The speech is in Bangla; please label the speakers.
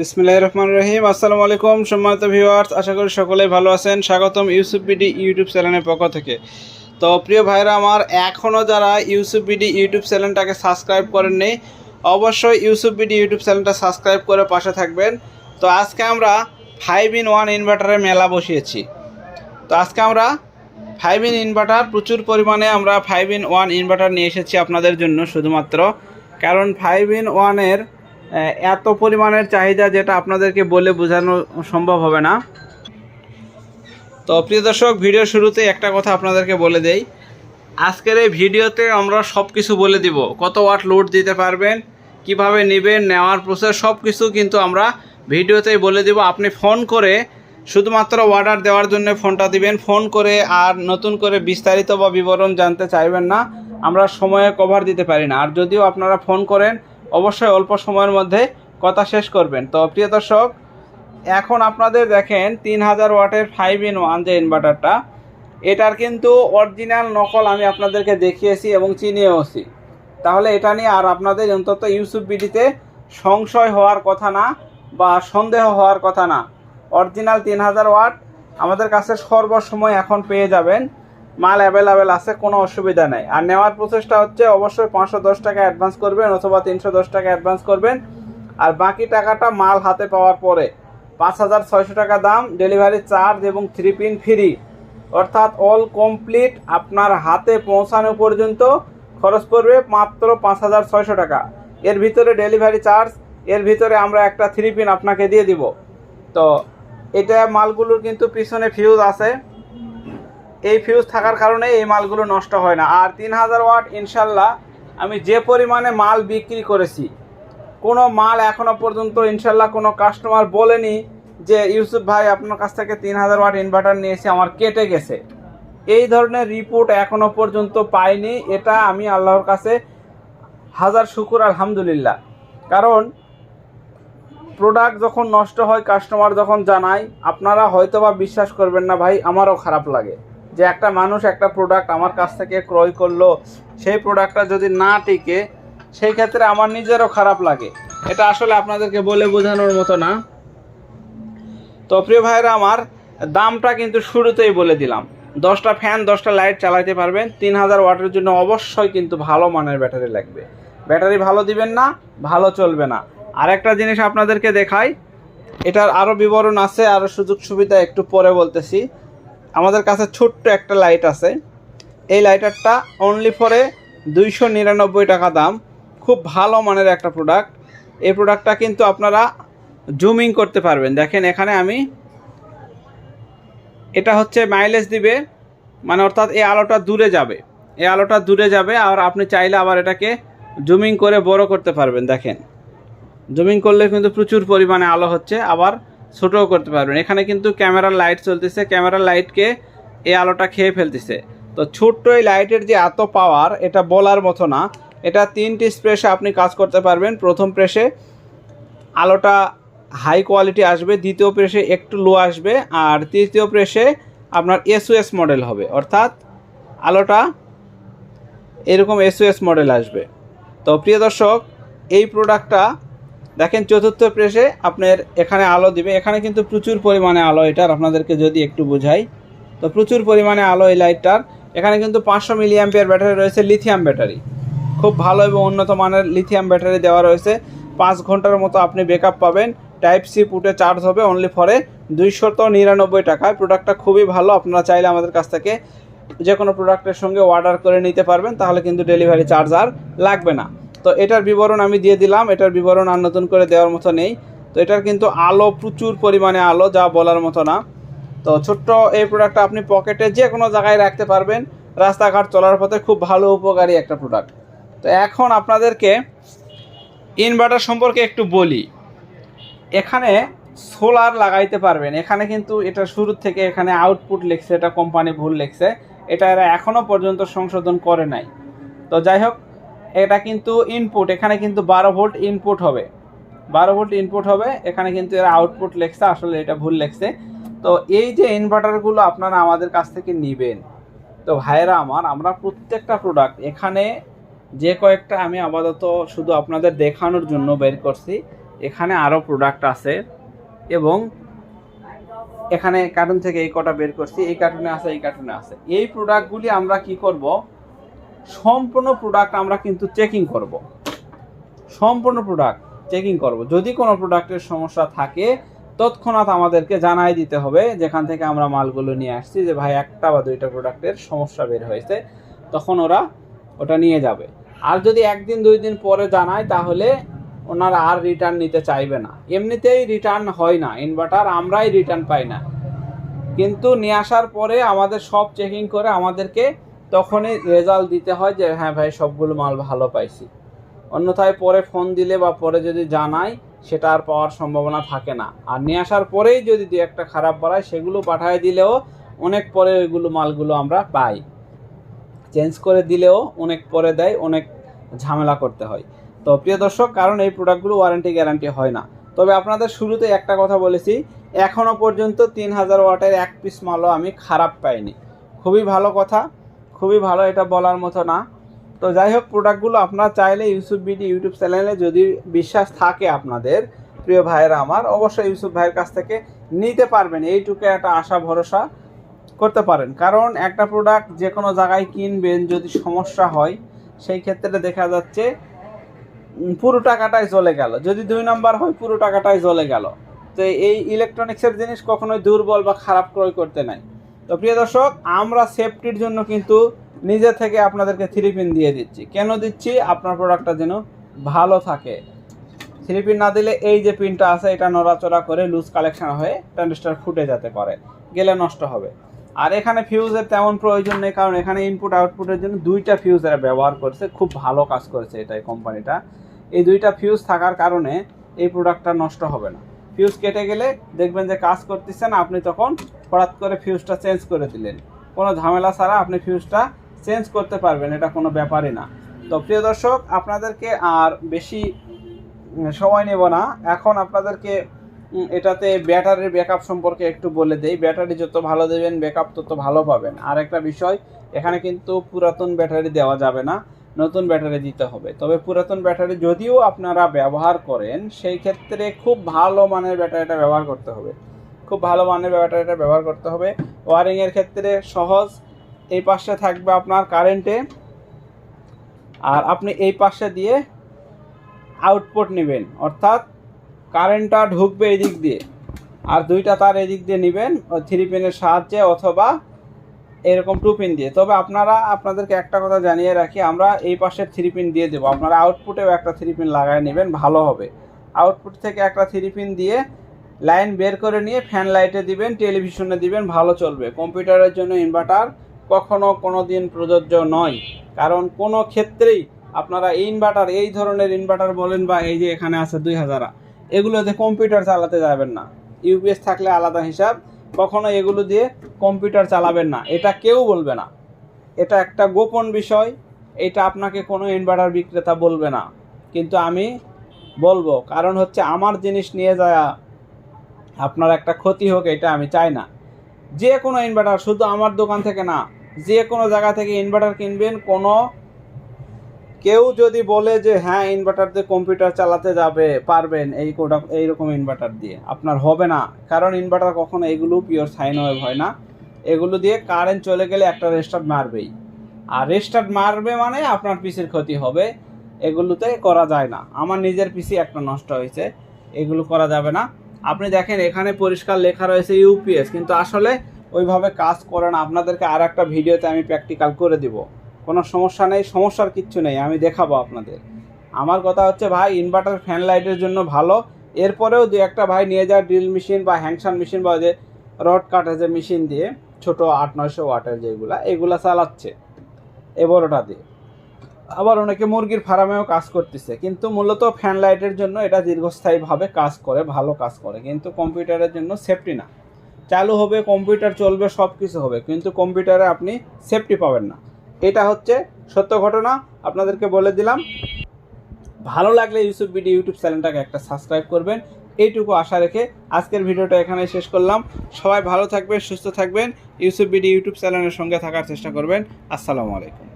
Speaker 1: বিসমিল্লাহ রহমান রহিম। আসসালামু আলাইকুম সম্মানিত ভিউয়ার্স আশা করি সকলেই ভালো আছেন। স্বাগতম ইউসুফ বিডি ইউটিউব চ্যানেলের পক্ষ থেকে। তো প্রিয় ভাইরা আমার এখনও যারা ইউসুফ বিডি ইউটিউব চ্যানেলটাকে সাবস্ক্রাইব করেননি, অবশ্যই ইউসুফ বিডি ইউটিউব চ্যানেলটা সাবস্ক্রাইব করে পাশে থাকবেন। তো আজকে আমরা ফাইভ ইন ওয়ান ইনভার্টারের মেলা বসিয়েছি। তো আজকে আমরা ফাইভ ইন ইনভার্টার প্রচুর পরিমাণে আমরা ফাইভ ইন ওয়ান ইনভার্টার নিয়ে এসেছি আপনাদের জন্য শুধুমাত্র। কারণ ফাইভ ইন ওয়ানের এত পরিমাণের চাহিদা যেটা আপনাদেরকে বলে বোঝানো সম্ভব হবে না। তো প্রিয় দর্শক, ভিডিও শুরুতে একটা কথা আপনাদেরকে বলে দেই। আজকের এই ভিডিওতে আমরা সব কিছু বলে দিব। কত ওয়াট লোড দিতে পারবেন, কীভাবে নেবেন, নেওয়ার প্রসেস সব কিছু কিন্তু আমরা ভিডিওতেই বলে দিব। আপনি ফোন করে শুধুমাত্র অর্ডার দেওয়ার জন্য ফোনটা দিবেন। ফোন করে আর নতুন করে বিস্তারিত বা বিবরণ জানতে চাইবেন না। আমরা সময়ে কভার দিতে পারি না। আর যদিও আপনারা ফোন করেন অবশ্যই অল্প সময়ের মধ্যে কথা শেষ করবেন। তো প্রিয় দর্শক, এখন আপনাদের দেখেন তিন হাজার ওয়াটের ফাইভ ইন ওয়ান যে ইনভার্টারটা এটার কিন্তু অরিজিনাল নকল আমি আপনাদেরকে দেখিয়েছি এবং চিনিয়েওছি। তাহলে এটা নিয়ে আর আপনাদের অন্তত ইউসুফ বিডিতে সংশয় হওয়ার কথা না বা সন্দেহ হওয়ার কথা না। অরিজিনাল তিন হাজার ওয়াট আমাদের কাছে সর্বসময় এখন পেয়ে যাবেন। মাল অ্যাভেলেবেল আছে, কোনো অসুবিধা নেই। আর নেওয়ার প্রসেসটা হচ্ছে, অবশ্যই পাঁচশো দশ টাকা অ্যাডভান্স করবেন অথবা তিনশো দশ টাকা অ্যাডভান্স করবেন। আর বাকি টাকাটা মাল হাতে পাওয়ার পরে, পাঁচ হাজার ছয়শো টাকা দাম ডেলিভারি চার্জ এবং থ্রি পিন ফ্রি অর্থাৎ অল কমপ্লিট আপনার হাতে পৌঁছানো পর্যন্ত খরচ পড়বে মাত্র পাঁচ হাজার ছয়শো টাকা। এর ভিতরে ডেলিভারি চার্জ এর ভিতরে আমরা একটা থ্রি পিন আপনাকে দিয়ে দিব। তো, এটা মালগুলোর কিন্তু পিছনে ফিউজ আছে। এই ফিউজ থাকার কারণে এই মালগুলো নষ্ট হয় না। আর তিন হাজার ওয়াট, ইনশাল্লাহ, আমি যে পরিমাণে মাল বিক্রি করেছি, কোনো মাল এখনও পর্যন্ত, ইনশাল্লাহ, কোনো কাস্টমার বলেনি যে, ইউসুফ ভাই, আপনার কাছ থেকে তিন হাজার ওয়াট ইনভার্টার নিয়েছি, আমার কেটে গেছে। এই ধরনের রিপোর্ট এখনও পর্যন্ত পাইনি। এটা আমি আল্লাহর কাছে হাজার শুকুর, আলহামদুলিল্লাহ। কারণ প্রোডাক্ট যখন নষ্ট হয় কাস্টমার যখন জানায়, আপনারা হয়তো বা বিশ্বাস করবেন না, ভাই, আমারও খারাপ লাগে। যে একটা মানুষ একটা প্রোডাক্ট আমার কাছ থেকে ক্রয় করল, সেই প্রোডাক্টটা যদি না টিকে, সেই ক্ষেত্রে আমার নিজেরও খারাপ লাগে। এটা আসলে আপনাদেরকে বলে বোঝানোর মতো না। তো প্রিয় ভাইরা আমার দামটা কিন্তু শুরুতেই বলে দিলাম। দশটা ফ্যান দশটা লাইট চালাতে পারবেন। তিন হাজার ওয়াটের জন্য অবশ্যই কিন্তু ভালো মানের ব্যাটারি লাগবে। ব্যাটারি ভালো দিবেন না, ভালো চলবে না। আরেকটা জিনিস আপনাদেরকে দেখাই, এটার আরও বিবরণ আছে আরও সুযোগ সুবিধা একটু পরে বলতেছি। আমাদের কাছে ছোট্ট একটা লাইট আছে। এই লাইটারটা অনলি ফরে দুইশো নিরানব্বই টাকা দাম। খুব ভালো মানের একটা প্রোডাক্ট এই প্রোডাক্টটা কিন্তু আপনারা জুমিং করতে পারবেন। দেখেন এখানে আমি এটা হচ্ছে মাইলেজ দিবে মানে অর্থাৎ এই আলোটা দূরে যাবে। এই আলোটা দূরে যাবে আর আপনি চাইলে আবার এটাকে জুমিং করে বড় করতে পারবেন। দেখেন জুমিং করলে কিন্তু প্রচুর পরিমাণে আলো হচ্ছে। আবার ছোটও করতে পারবেন। এখানে কিন্তু ক্যামেরার লাইট চলতেছে। ক্যামেরার লাইটকে এই আলোটা খেয়ে ফেলতেছে। তো ছোট্ট এই লাইটের যে এত পাওয়ার এটা বলার মতো না। এটা তিনটি স্প্রেসে আপনি কাজ করতে পারবেন। প্রথম প্রেসে আলোটা হাই কোয়ালিটি আসবে। দ্বিতীয় প্রেসে একটু লো আসবে। আর তৃতীয় প্রেসে আপনার এসওএস মডেল হবে। অর্থাৎ আলোটা এরকম এসওএস মডেল আসবে। তো প্রিয় দর্শক, এই প্রোডাক্টটা দেখেন চতুর্থ প্রেসে আপনার এখানে আলো দিবে। এখানে কিন্তু প্রচুর পরিমাণে আলো এটার, আপনাদেরকে যদি একটু বোঝাই। তো প্রচুর পরিমাণে আলো এই লাইটটার। এখানে কিন্তু পাঁচশো মিলিয়াম্পিয়ার ব্যাটারি রয়েছে লিথিয়াম ব্যাটারি। খুব ভালো এবং উন্নত মানের লিথিয়াম ব্যাটারি দেওয়া রয়েছে। পাঁচ ঘণ্টার মতো আপনি ব্যাকআপ পাবেন। টাইপ সি পুটে চার্জ হবে অনলি ফরে দুইশত নিরানব্বই টাকায়। প্রোডাক্টটা খুবই ভালো, আপনারা চাইলে আমাদের কাছ থেকে যে কোনো প্রোডাক্টের সঙ্গে অর্ডার করে নিতে পারবেন, তাহলে কিন্তু ডেলিভারি চার্জ আর লাগবে না। তো এটার বিবরণ আমি দিয়ে দিলাম, এটার বিবরণ আর নতুন করে দেওয়ার মতো নেই। তো এটার কিন্তু আলো, প্রচুর পরিমাণে আলো, যা বলার মতো না। তো ছোট্ট এই প্রোডাক্টটা আপনি পকেটে যে কোনো জায়গায় রাখতে পারবেন। রাস্তাঘাট চলার পথে খুব ভালো, উপকারী একটা প্রোডাক্ট তো এখন আপনাদেরকে ইনভার্টার সম্পর্কে একটু বলি। এখানে সোলার লাগাইতে পারবেন। এখানে কিন্তু এটা শুরু থেকে এখানে আউটপুট লিখছে, এটা কোম্পানি ভুল লিখছে। এটা এরা এখনও পর্যন্ত সংশোধন করে নাই। তো যাই হোক এটা কিন্তু ইনপুট এখানে কিন্তু বারো ভোল্ট ইনপুট হবে। বারো ভোল্ট ইনপুট হবে, এখানে কিন্তু এরা আউটপুট লেখছে, আসলে এটা ভুল লেখছে। তো এই যে ইনভার্টারগুলো আপনারা আমাদের কাছ থেকে নেবেন, তো ভাইয়েরা আমার, আমরা প্রত্যেকটা প্রোডাক্ট এখানে যে কয়েকটা আমি আপাতত শুধু আপনাদের দেখানোর জন্য বের করছি, এখানে আরও প্রোডাক্ট আছে এবং এখানে কার্টুন থেকে এই কটা বের করছি, এই কার্টুনে আছে, এই কার্টুনে আছে। এই প্রোডাক্টগুলি আমরা কি করব সম্পূর্ণ প্রোডাক্ট আমরা কিন্তু চেকিং করব। সম্পূর্ণ প্রোডাক্ট চেকিং করব। যদি কোনো প্রোডাক্টের সমস্যা থাকে, তৎক্ষণাৎ আমাদেরকে জানাই দিতে হবে। যেখান থেকে আমরা মালগুলো নিয়ে আসছি যে, ভাই, একটা বা দুইটা প্রোডাক্টের সমস্যা বের হয়েছে। তখন ওরা ওটা নিয়ে যাবে। আর যদি একদিন, দুই দিন পরে জানায়, তাহলে ওনারা আর রিটার্ন নিতে চাইবে না। এমনিতেই রিটার্ন হয় না। ইনভার্টার আমরাই রিটার্ন পাই না। কিন্তু নিয়ে আসার পরে আমাদের সব চেকিং করে আমাদেরকে তখনই রেজাল্ট দিতে হয় যে হ্যাঁ ভাই, সবগুলো মাল ভালো পাইছি। অন্যথায় পরে ফোন দিলে বা পরে যদি জানাই সেটা আর পাওয়ার সম্ভাবনা থাকে না। আর নিয়ে আসার পরেই যদি দু একটা খারাপ বাড়ায়, সেগুলো পাঠায় দিলেও অনেক পরে ওইগুলো মালগুলো আমরা পাই। চেঞ্জ করে দিলেও অনেক পরে দেয়, অনেক ঝামেলা করতে হয়। তো প্রিয় দর্শক, কারণ এই প্রোডাক্টগুলো ওয়ারেন্টি গ্যারান্টি হয় না। তবে আপনাদের শুরুতে একটা কথা বলেছি এখনও পর্যন্ত তিন হাজার ওয়াটের এক পিস মালও আমি খারাপ পাইনি। খুবই ভালো কথা। খুবই ভালো, এটা বলার মতো না। তো যাই হোক প্রোডাক্টগুলো আপনারা চাইলে ইউসুফ বিডি ইউটিউব চ্যানেলে যদি বিশ্বাস থাকে আপনাদের, প্রিয় ভাইয়েরা আমার, অবশ্যই ইউসুফ ভাইয়ের কাছ থেকে নিতে পারবেন। এইটুকু একটা আশা, ভরসা করতে পারেন। কারণ একটা প্রোডাক্ট যে কোনো জায়গায় কিনবেন, যদি সমস্যা হয়, সেই ক্ষেত্রে দেখা যাচ্ছে পুরো টাকাটাই চলে গেল। যদি দুই নাম্বার হয়, পুরো টাকাটাই চলে গেল। তো এই ইলেকট্রনিক্সের জিনিস কখনোই দুর্বল বা খারাপ ক্রয় করতে নাই। তো প্রিয় দর্শক, আমরা সেফটির জন্য কিন্তু নিজে থেকে আপনাদেরকে থ্রি পিন দিয়ে দিচ্ছি। কেন দিচ্ছি? আপনার প্রোডাক্টটা যেন ভালো থাকে। থ্রি পিন না দিলে এই যে পিনটা আছে, এটা নড়াচড়া করে লুজ কালেকশন হয়ে ট্রানজিস্টার ফুটে যেতে পারে। গেলে নষ্ট হবে। আর এখানে ফিউজের তেমন প্রয়োজন নেই, কারণ এখানে ইনপুট আউটপুটের জন্য দুইটা ফিউজ এরা ব্যবহার করছে, খুব ভালো কাজ করেছে এটা এই কোম্পানিটা এই দুইটা ফিউজ থাকার কারণে এই প্রোডাক্টটা নষ্ট হবে না। ফিউজ কেটে গেলে দেখবেন যে কাজ করতেছে না, আপনি তখন হঠাৎ করে ফিউজটা চেঞ্জ করে দিলেন। কোনো ঝামেলা ছাড়া আপনি ফিউজটা চেঞ্জ করতে পারবেন, এটা কোনো ব্যাপারই না। তো প্রিয় দর্শক, আপনাদেরকে আর বেশি সময় নেব না। এখন আপনাদেরকে এটাতে ব্যাটারির ব্যাকআপ সম্পর্কে একটু বলে দেই। ব্যাটারি যত ভালো দেবেন, ব্যাকআপ তত ভালো পাবেন। আর একটা বিষয়, এখানে কিন্তু পুরাতন ব্যাটারি দেওয়া যাবে না। নতুন ব্যাটারি দিতে হবে। তবে পুরাতন ব্যাটারি যদিও আপনারা ব্যবহার করেন, সেই ক্ষেত্রে খুব ভালো মানের ব্যাটারিটা ব্যবহার করতে হবে। খুব ভালো মানের ব্যাটারিটা ব্যবহার করতে হবে। ওয়ারিংয়ের ক্ষেত্রে সহজ। এই পাশে থাকবে আপনার কারেন্টে। আর আপনি এই পাশে দিয়ে আউটপুট নেবেন। অর্থাৎ কারেন্টটা ঢুকবে এদিক দিয়ে। আর দুইটা তার এদিক দিয়ে নেবেন থ্রি পেনের সাহায্যে অথবা এরকম টু পিন দিয়ে। তবে আপনারা, আপনাদেরকে একটা কথা জানিয়ে রাখি, আমরা এই পাশের থ্রি পিন দিয়ে দেবো। আপনারা আউটপুটেও একটা থ্রি পিন লাগায় নেবেন, ভালো হবে। আউটপুট থেকে একটা থ্রি পিন দিয়ে লাইন বের করে নিয়ে ফ্যান লাইটে দিবেন টেলিভিশনে দিবেন, ভালো চলবে। কম্পিউটারের জন্য ইনভার্টার কখনো কোনো দিন প্রযোজ্য নয়। কারণ কোনো ক্ষেত্রেই আপনারা ইনভার্টার এই ধরনের ইনভার্টার বলেন বা এই যে এখানে আছে দুই হাজারা এগুলোতে কম্পিউটার চালাতে যাবেন না। ইউপিএস থাকলে আলাদা হিসাব। কখনো এগুলো দিয়ে কম্পিউটার চালাবেন না। এটা কেউ বলবে না। এটা একটা গোপন বিষয়। এটা আপনাকে কোনো ইনভার্টার বিক্রেতা বলবে না। কিন্তু আমি বলব, কারণ হচ্ছে আমার জিনিস নিয়ে যায় আপনার একটা ক্ষতি হোক, এটা আমি চাই না। যে কোনো ইনভার্টার শুধু আমার দোকান থেকে না, যে কোনো জায়গা থেকে ইনভার্টার কিনবেন, কোনো কেউ যদি বলে যে হ্যাঁ ইনভার্টার দিয়ে কম্পিউটার চালাতে যাবে, পারবেন এই কোটা এইরকম ইনভার্টার দিয়ে, আপনার হবে না। কারণ ইনভার্টার কখনো এগুলো পিওর সাইন ওয়েভ হয় না। এগুলো দিয়ে কারেন্ট চলে গেলে একটা রেস্টার্ট মারবেই। আর রেস্টার্ট মারবে মানে আপনার পিসির ক্ষতি হবে। এগুলোতে করা যায় না। আমার নিজের পিসি একটা নষ্ট হয়েছে। এগুলো করা যাবে না। আপনি দেখেন, এখানে পরিষ্কার লেখা রয়েছে ইউপিএস কিন্তু আসলে ওইভাবে কাজ করে না। আপনাদেরকে আর একটা ভিডিওতে আমি প্র্যাকটিক্যাল করে দিব। কোনো সমস্যা নেই, সমস্যার কিচ্ছু নেই, আমি দেখাবো আপনাদের। আমার কথা হচ্ছে ভাই ইনভার্টার ফ্যান লাইটের জন্য ভালো। এরপরেও দু একটা ভাই নিয়ে যায় ড্রিল মেশিন বা হ্যাংসান মেশিন বা যে রড কাটে যে মেশিন দিয়ে, ছোট আট, নয়শো ওয়াটের যেগুলা, এগুলা চালাচ্ছে এ বড়টা দিয়ে। আবার অনেকে মুরগির ফার্মেও কাজ করতেছে, কিন্তু মূলত ফ্যান লাইটের জন্য এটা দীর্ঘস্থায়ীভাবে কাজ করে, ভালো কাজ করে, কিন্তু কম্পিউটারের জন্য সেফটি না। চালু হবে, কম্পিউটার চলবে সব কিছু হবে, কিন্তু কম্পিউটারে আপনি সেফটি পাবেন না। এটা হচ্ছে সত্য ঘটনা, আপনাদেরকে বলে দিলাম। ভালো লাগলে ইউসুফ বিডি ইউটিউব চ্যানেলটাকে একটা সাবস্ক্রাইব করবেন। এইটুকু আশা রেখে আজকের ভিডিওটা এখানে শেষ করলাম। সবাই ভালো থাকবেন, সুস্থ থাকবেন। ইউসুফ বিডি ইউটিউব চ্যানেলের সঙ্গে থাকার চেষ্টা করবেন। আসসালামু আলাইকুম।